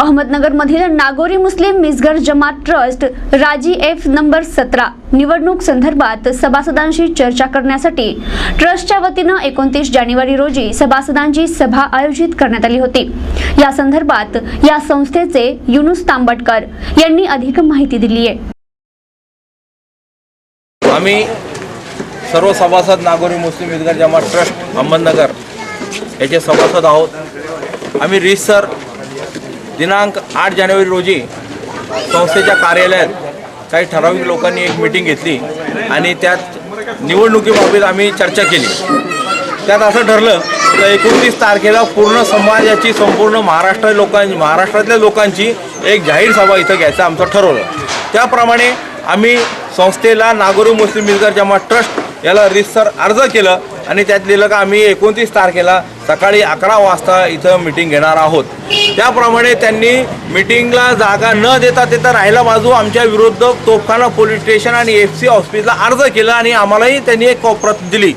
अहमदनगरमधील नागोरी मुस्लिम मिसगर जमात trust राजी F number सतरा निवडणूक संदर्भात सभासदांशी चर्चा करण्यासाठी ट्रस्टच्या वतीनं एकोणतीस जानेवारी रोजी सभासदांची सभा आयोजित करण्यात आली होती. या संदर्भात या संस्थेचे युनुस तांबटकर यांनी अधिक माहिती दिली आहे. आम्ही सर्व सभासद नागोरी मुस्लिम मिसगर जमात ट्रस्ट अहमदनगर याचे सभासद आहोत. आम्ही रिसर दिनांक आठ जानेवारी रोजी संस्थेच्या कार्यालयात काही ठराविक लोकांनी एक मिटिंग घेतली आणि त्यात निवडणुकीबाबत आम्ही चर्चा केली. त्यात असं ठरलं तर एकोणतीस तारखेला पूर्ण समाजाची संपूर्ण महाराष्ट्र लोकांची महाराष्ट्रातल्या लोकांची एक जाहीर सभा इथं घ्यायचं आमचं ठरवलं. त्याप्रमाणे आम्ही संस्थेला नागोरी मुस्लिम मिलकर जमा ट्रस्ट याला रितसर अर्ज केलं. आणि त्यात लिहिलं का आम्ही एकोणतीस तारखेला सकाळी अकरा वाजता इथं मिटिंग घेणार आहोत. त्याप्रमाणे त्यांनी मिटिंगला जागा न देता तिथं राहिला बाजू आमच्या विरुद्ध तोफखाना पोलीस स्टेशन आणि एफ सी ऑफिसला अर्ज केला आणि आम्हालाही त्यांनी एक प्रत दिली.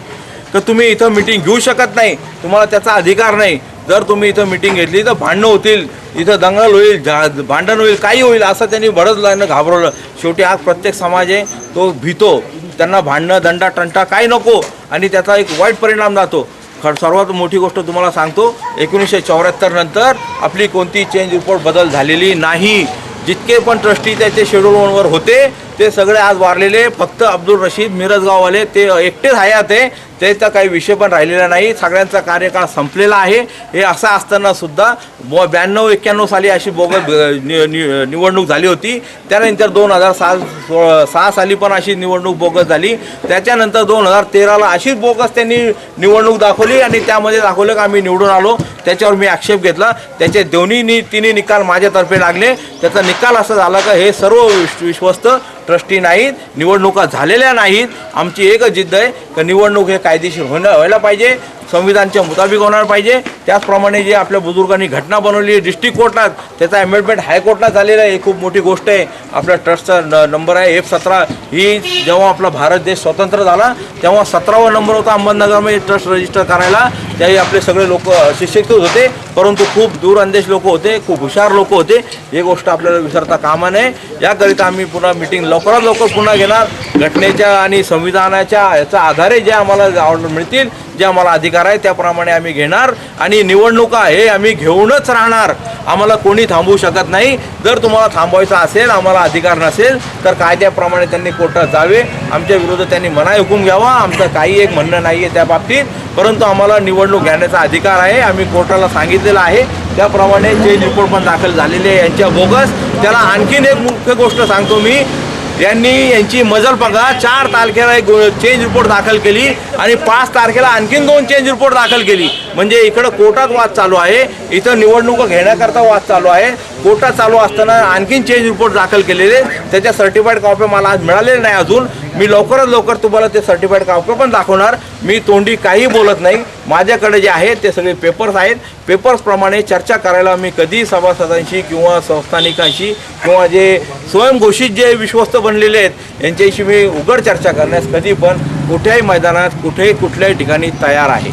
तर तुम्ही इथं मिटिंग घेऊ शकत नाही. तुम्हाला त्याचा अधिकार नाही. जर तुम्ही इथं मिटिंग घेतली तर भांडणं होतील. इथं दंगल होईल झा भांडण होईल काही होईल असं त्यांनी बरंच लागणं घाबरवलं. शेवटी हा प्रत्येक समाज आहे तो भीतो. त्यांना भांडणं दंडा टंटा काही नको आणि त्याचा एक वाईट परिणाम जातो. खर सर्वात मोठी गोष्ट तुम्हाला सांगतो एकोणीसशे चौऱ्याहत्तर नंतर आपली कोणती चेंज रिपोर्ट बदल झालेली नाही. जितके पण ट्रस्टी त्याचे शेड्यूल वनवर होते ते सगळे आज वारलेले. फक्त अब्दुल रशीद मिरजगाववाले ते एकटेच हयात आहे. त्याचा काही विषय पण राहिलेला नाही. सगळ्यांचा कार्यकाळ संपलेला आहे. हे असं असताना सुद्धा बो ब्याण्णव एक्क्याण्णव साली अशी बोगस नि- निवडणूक झाली होती. त्यानंतर दोन हजार सहा सो- सहा साली पण अशी निवडणूक बोगस झाली. त्याच्यानंतर दोन हजार तेराला अशीच बोगस त्यांनी निवडणूक दाखवली आणि त्यामध्ये दाखवलं का आम्ही निवडून आलो. त्याच्यावर मी आक्षेप घेतला. त्याचे दोन्ही नि तिन्ही निकाल माझ्यातर्फे लागले. त्याचा निकाल असं झाला का हे सर्व विश- विश्वस्त ट्रस्टी नाहीत. निवडणुका झालेल्या नाहीत. आमची एकच जिद्द आहे का निवडणूक हे काय कायदेशीर होणं व्हायला पाहिजे. संविधानच्या मुताबिक होणार पाहिजे. त्याचप्रमाणे जे आपल्या बुजुर्गांनी घटना बनवली आहे डिस्ट्रिक्ट कोर्टात त्याचा अमेंडमेंट हायकोर्टला झालेला आहे. ही खूप मोठी गोष्ट आहे. आपल्या ट्रस्टचा न नंबर आहे एफ सतरा. ही जेव्हा आपला भारत देश स्वतंत्र झाला तेव्हा सतरावा नंबर होता अहमदनगरमध्ये ट्रस्ट रजिस्टर करायला. त्याही आपले सगळे लोक शिक्षित होते. परंतु खूप दूरअंदेश लोक होते खूप हुशार लोक होते. ही गोष्ट आपल्याला विसरता कामा नये. याकरिता आम्ही पुन्हा मिटिंग लवकरात लवकर पुन्हा घेणार. घटनेच्या आणि संविधानाच्या याच्या आधारे जे आम्हाला ऑर्डर मिळतील जे आम्हाला अधिकार आहे त्याप्रमाणे आम्ही घेणार आणि निवडणुका हे आम्ही घेऊनच राहणार. आम्हाला कोणी थांबवू शकत नाही. जर तुम्हाला थांबवायचं असेल आम्हाला अधिकार नसेल तर कायद्याप्रमाणे त्यांनी कोर्टात जावे. आमच्या विरोधात त्यांनी मनाई हुकूम घ्यावा. आमचं काही एक म्हणणं नाही आहे त्या बाबतीत. परंतु आम्हाला निवडणूक घेण्याचा अधिकार आहे. आम्ही कोर्टाला सांगितलेलं आहे. त्याप्रमाणे जे रिपोर्ट पण दाखल झालेले आहे यांच्या बोगस त्याला आणखीन एक मुख्य गोष्ट सांगतो मी. यांनी यांची मजल बघा चार तारखेला एक चेंज रिपोर्ट दाखल केली आणि पाच तारखेला आणखीन दोन चेंज रिपोर्ट दाखल केली. म्हणजे इकडं कोर्टात वाद चालू आहे इथं निवडणुका घेण्याकरता वाद चालू आहे. कोर्टात चालू असताना आणखीन चेंज रिपोर्ट दाखल केलेले त्याच्या सर्टिफाईड कॉप्या मला आज मिळालेल्या नाही अजून. मी लवकरात लवकर तुम्हाला ते सर्टिफाईड कापड पण दाखवणार. मी तोंडी काही बोलत नाही. माझ्याकडे जे आहेत ते सगळे पेपर्स आहेत. पेपर्सप्रमाणे चर्चा करायला मी कधी सभासदांशी किंवा संस्थानिकांशी किंवा जे स्वयंघोषित जे विश्वस्त बनलेले आहेत यांच्याशी मी उघड चर्चा करण्यास कधी पण कुठल्याही मैदानात कुठेही कुठल्याही ठिकाणी तयार आहे.